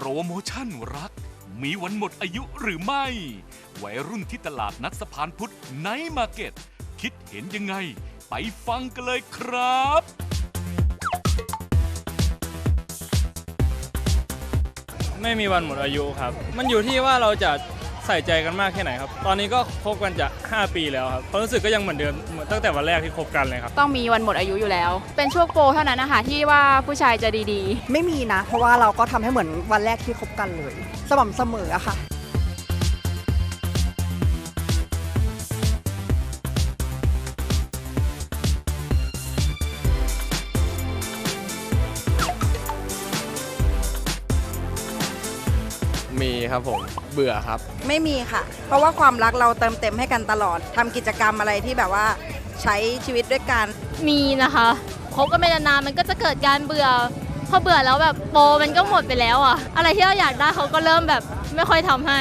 โปรโมชั่นรัก มีวันหมดอายุหรือไม่ วัยรุ่นที่ตลาดนัดสะพานพุทธไนท์มาร์เก็ต คิดเห็นยังไง ไปฟังกันเลยครับ ไม่มีวันหมดอายุครับ มันอยู่ที่ว่าเราจะ ใส่ใจกันมากแค่ไหนครับ ตอนนี้ก็คบกันจะ 5 ปีแล้วครับความรู้สึกก็ยังเหมือนเดิมเหมือนตั้งแต่วันแรกที่คบกันเลยครับ ต้องมีวันหมดอายุอยู่แล้ว เป็นช่วงโปรเท่านั้นนะคะที่ว่าผู้ชายจะดีไม่มีนะ เพราะว่าเราก็ทำให้เหมือนวันแรกที่คบกันเลย สม่ำเสมออะค่ะ มีครับผมเบื่อครับ ไม่มีค่ะ เพราะว่าความรักเราเติมเต็มให้กันตลอดทำกิจกรรมอะไรที่แบบว่าใช้ชีวิตด้วยกัน มีนะคะคบกันไปนานๆมันก็จะเกิดการเบื่อพอเบื่อแล้วแบบโปรมันก็หมดไปแล้วอะอะไรที่เราอยากได้เขาก็เริ่มแบบไม่ค่อยทำให้